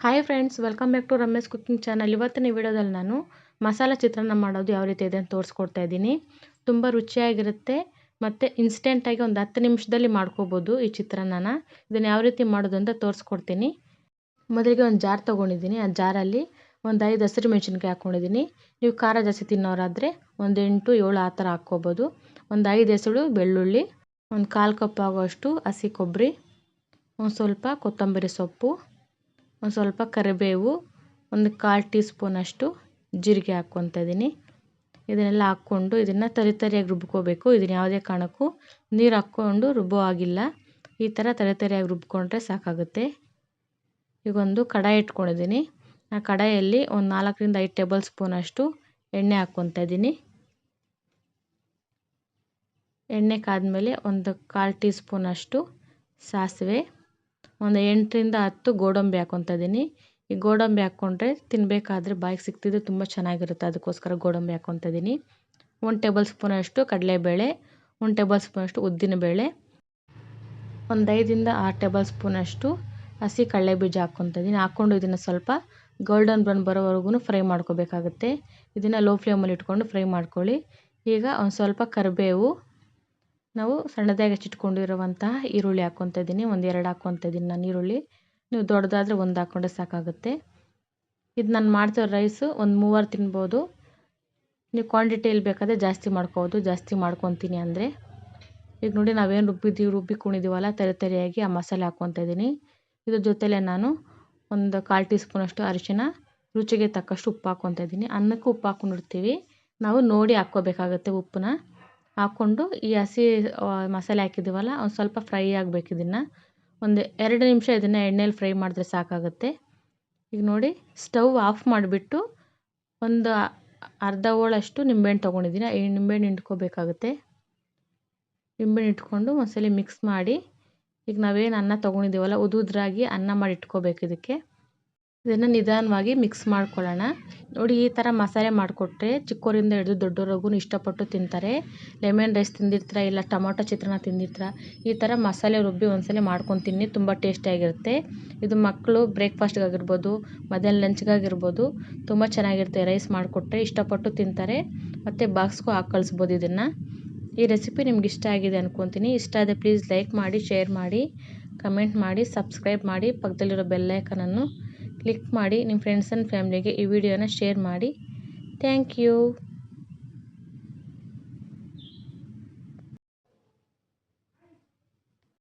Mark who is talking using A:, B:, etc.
A: Hi friends welcome back to Ramesh cooking channel ಇವತ್ತಿನ ವಿಡಿಯೋದಲ್ಲಿ ನಾನು ಮಸಾಲ ಚಿತ್ರಾನ್ನ ಮಾಡೋದು ಯಾವ ರೀತಿ ಇದೆ ಅಂತ ತೋರಿಸ್ಕೊಡ್ತಾ ಇದ್ದೀನಿ. ತುಂಬ ರುಚಿಯಾಗಿರುತ್ತೆ ಮತ್ತು ಇನ್ಸ್ಟೆಂಟಾಗಿ ಒಂದು ಹತ್ತು ನಿಮಿಷದಲ್ಲಿ ಮಾಡ್ಕೋಬೋದು ಈ ಚಿತ್ರಾನ್ನನ. ಇದನ್ನು ಯಾವ ರೀತಿ ಮಾಡೋದು ಅಂತ ತೋರಿಸ್ಕೊಡ್ತೀನಿ. ಮೊದಲಿಗೆ ಒಂದು ಜಾರ್ ತೊಗೊಂಡಿದ್ದೀನಿ. ಆ ಜಾರಲ್ಲಿ ಒಂದು ಐದು ಹಸಿರು ಮೆಣಸಿನ್ಕಾಯಿ ಹಾಕ್ಕೊಂಡಿದ್ದೀನಿ ನೀವು ಖಾರ ಜಾಸ್ತಿ ತಿನ್ನೋರಾದರೆ ಒಂದು ಎಂಟು ಏಳು ಆ ಥರ ಹಾಕ್ಕೋಬೋದು. ಒಂದು ಐದು ಹೆಸಳು ಬೆಳ್ಳುಳ್ಳಿ, ಒಂದು ಕಾಲು ಕಪ್ ಆಗೋಷ್ಟು ಹಸಿ ಕೊಬ್ಬರಿ ಒಂದು ಸ್ವಲ್ಪ ಕೊತ್ತಂಬರಿ ಸೊಪ್ಪು ಒಂದು ಸ್ವಲ್ಪ ಕರಿಬೇವು, ಒಂದು ಕಾಲು ಟೀ ಸ್ಪೂನಷ್ಟು ಜೀರಿಗೆ ಹಾಕ್ಕೊತಾ ಇದ್ದೀನಿ. ಇದನ್ನೆಲ್ಲ ಹಾಕ್ಕೊಂಡು ಇದನ್ನು ತರಿ ತರಿಯಾಗಿ ರುಬ್ಕೋಬೇಕು. ಇದನ್ನು ಯಾವುದೇ ಕಾರಣಕ್ಕೂ ನೀರು ಹಾಕ್ಕೊಂಡು ರುಬ್ಬೋ ಆಗಿಲ್ಲ ಈ ಥರ ತರಿ ತರಿಯಾಗಿ ರುಬ್ಕೊಂಡ್ರೆ ಸಾಕಾಗುತ್ತೆ. ಈಗ ಒಂದು ಕಡಾಯಿ ಇಟ್ಕೊಂಡಿದ್ದೀನಿ. ಆ ಕಡಾಯಲ್ಲಿ ಒಂದು ನಾಲ್ಕರಿಂದ ಐದು ಟೇಬಲ್ ಸ್ಪೂನಷ್ಟು ಎಣ್ಣೆ ಹಾಕ್ಕೊತಾ ಇದ್ದೀನಿ. ಎಣ್ಣೆ ಕಾದ್ಮೇಲೆ ಒಂದು ಕಾಲು ಟೀ ಸ್ಪೂನಷ್ಟು ಸಾಸಿವೆ ಒಂದು ಎಂಟರಿಂದ ಹತ್ತು ಗೋಡಂಬಿ ಹಾಕೊಂತ ಇದ್ದೀನಿ. ಈ ಗೋಡಂಬಿ ಹಾಕ್ಕೊಂಡ್ರೆ ತಿನ್ನಬೇಕಾದ್ರೆ ಬಾಯಿಗೆ ಸಿಗ್ತಿದ್ದು ತುಂಬ ಚೆನ್ನಾಗಿರುತ್ತೆ. ಅದಕ್ಕೋಸ್ಕರ ಗೋಡಂಬಿ ಹಾಕ್ಕೊತಾ ಇದ್ದೀನಿ. ಒಂದು ಟೇಬಲ್ ಸ್ಪೂನಷ್ಟು ಕಡಲೆಬೇಳೆ, ಒಂದು ಟೇಬಲ್ ಸ್ಪೂನಷ್ಟು ಉದ್ದಿನಬೇಳೆ, ಒಂದು ಐದರಿಂದ ಆರು ಟೇಬಲ್ ಸ್ಪೂನಷ್ಟು ಹಸಿ ಕಡಲೆ ಬೀಜ ಹಾಕ್ಕೊತಾ ಇದ್ದೀನಿ. ಹಾಕ್ಕೊಂಡು ಇದನ್ನು ಸ್ವಲ್ಪ ಗೋಲ್ಡನ್ ಬ್ರೌನ್ ಬರೋವರೆಗೂ ಫ್ರೈ ಮಾಡ್ಕೋಬೇಕಾಗುತ್ತೆ. ಇದನ್ನು ಲೋ ಫ್ಲೇಮಲ್ಲಿ ಇಟ್ಕೊಂಡು ಫ್ರೈ ಮಾಡ್ಕೊಳ್ಳಿ. ಈಗ ಒಂದು ಸ್ವಲ್ಪ ಕರಿಬೇವು ನಾವು ಸಣ್ಣದಾಗಿ ಹಚ್ಚಿಟ್ಕೊಂಡಿರುವಂತಹ ಈರುಳ್ಳಿ ಹಾಕ್ಕೊತ ಇದ್ದೀನಿ ಎರಡು ಹಾಕ್ಕೊತಾ ಇದ್ದೀನಿ ನಾನು ಈರುಳ್ಳಿ. ನೀವು ದೊಡ್ಡದಾದರೆ ಒಂದು ಹಾಕ್ಕೊಂಡ್ರೆ ಸಾಕಾಗುತ್ತೆ. ಇದು ನಾನು ಮಾಡ್ತಿರೋ ರೈಸು ಒಂದು ಮೂವರು ತಿನ್ಬೋದು. ನೀವು ಕ್ವಾಂಟಿಟಿಯಲ್ಲಿ ಬೇಕಾದರೆ ಜಾಸ್ತಿ ಮಾಡ್ಕೋಬೋದು. ಜಾಸ್ತಿ ಮಾಡ್ಕೊತೀನಿ ಅಂದರೆ. ಈಗ ನೋಡಿ ನಾವೇನು ರುಬ್ಬಿದ್ದೀವಿ ರುಬ್ಬಿಕೊಂಡಿದ್ದೀವಲ್ಲ ತರಿ ತರಿಯಾಗಿ ಆ ಮಸಾಲೆ ಹಾಕ್ಕೊತ ಇದ್ದೀನಿ ಇದ್ರ ಜೊತೆಲೆ ನಾನು ಒಂದು ಕಾಲು ಟೀ ಸ್ಪೂನಷ್ಟು ಅರಿಶಿನ, ರುಚಿಗೆ ತಕ್ಕಷ್ಟು ಉಪ್ಪು ಹಾಕ್ಕೊತ ಇದ್ದೀನಿ ಅನ್ನಕ್ಕೂ ಉಪ್ಪು ಹಾಕ್ಕೊಂಡಿರ್ತೀವಿ. ನಾವು ನೋಡಿ ಹಾಕ್ಕೋಬೇಕಾಗತ್ತೆ ಉಪ್ಪನ್ನ. ಹಾಕ್ಕೊಂಡು ಈ ಹಸಿ ಮಸಾಲೆ ಹಾಕಿದ್ದೀವಲ್ಲ, ಒಂದು ಸ್ವಲ್ಪ ಫ್ರೈ ಆಗಬೇಕು ಇದನ್ನು. ಒಂದು ಎರಡು ನಿಮಿಷ ಇದನ್ನು ಎಣ್ಣೆಲಿ ಫ್ರೈ ಮಾಡಿದ್ರೆ ಸಾಕಾಗುತ್ತೆ. ಈಗ ನೋಡಿ, ಸ್ಟವ್ ಆಫ್ ಮಾಡಿಬಿಟ್ಟು ಒಂದು ಅರ್ಧ ಹೋಳಷ್ಟು ನಿಂಬೆಹಣ್ಣು ತೊಗೊಂಡಿದ್ದೀನಿ ಈ ನಿಂಬೆಹಣ್ಣು ಹಿಂಡ್ಕೋಬೇಕಾಗುತ್ತೆ. ನಿಂಬೆಹಣ್ಣು ಇಟ್ಕೊಂಡು ಒಂದ್ಸಲ ಮಿಕ್ಸ್ ಮಾಡಿ, ಈಗ ನಾವೇನು ಅನ್ನ ತೊಗೊಂಡಿದ್ದೀವಲ್ಲ, ಉದುದ್ರಾಗಿ ಅನ್ನ ಮಾಡಿ ಇಟ್ಕೋಬೇಕು ಇದಕ್ಕೆ. ಇದನ್ನು ನಿಧಾನವಾಗಿ ಮಿಕ್ಸ್ ಮಾಡ್ಕೊಳ್ಳೋಣ. ನೋಡಿ, ಈ ಥರ ಮಸಾಲೆ ಮಾಡಿಕೊಟ್ರೆ ಚಿಕ್ಕವರಿಂದ ಹಿಡಿದು ದೊಡ್ಡವ್ರಿಗೂ ಇಷ್ಟಪಟ್ಟು ತಿಂತಾರೆ. ಲೆಮನ್ ರೈಸ್ ತಿಂದಿರ್ತೀರ ಇಲ್ಲ ಟೊಮೊಟೊ ಚಿತ್ರಾನ್ನ ತಿಂದಿರ್ತೀರ, ಈ ಥರ ಮಸಾಲೆ ರುಬ್ಬಿ ಒಂದ್ಸಲ ಮಾಡ್ಕೊಂಡು ತಿನ್ನಿ, ತುಂಬ ಟೇಸ್ಟಿಯಾಗಿರುತ್ತೆ ಇದು ಮಕ್ಕಳು ಬ್ರೇಕ್ಫಾಸ್ಟ್ಗಾಗಿರ್ಬೋದು ಮಧ್ಯಾಹ್ನ ಲಂಚ್ಗಾಗಿರ್ಬೋದು ತುಂಬ ಚೆನ್ನಾಗಿರುತ್ತೆ ರೈಸ್ ಮಾಡಿಕೊಟ್ರೆ, ಇಷ್ಟಪಟ್ಟು ತಿಂತಾರೆ. ಮತ್ತು ಬಾಕ್ಸ್ಗೂ ಹಾಕಿ ಕಳಿಸ್ಬೋದು ಇದನ್ನು. ಈ ರೆಸಿಪಿ ನಿಮ್ಗೆ ಇಷ್ಟ ಆಗಿದೆ ಅಂದ್ಕೊತೀನಿ ಇಷ್ಟ ಆದರೆ ಪ್ಲೀಸ್ ಲೈಕ್ ಮಾಡಿ ಶೇರ್ ಮಾಡಿ ಕಮೆಂಟ್ ಮಾಡಿ ಸಬ್ಸ್ಕ್ರೈಬ್ ಮಾಡಿ, ಪಕ್ಕದಲ್ಲಿರೋ ಬೆಲ್ಲೈಕನನ್ನು ಕ್ಲಿಕ್ ಮಾಡಿ ನಿಮ್ಮ ಫ್ರೆಂಡ್ಸ್ ಆ್ಯಂಡ್ ಫ್ಯಾಮ್ಲಿಗೆ ಈ ವಿಡಿಯೋನ ಶೇರ್ ಮಾಡಿ. Thank you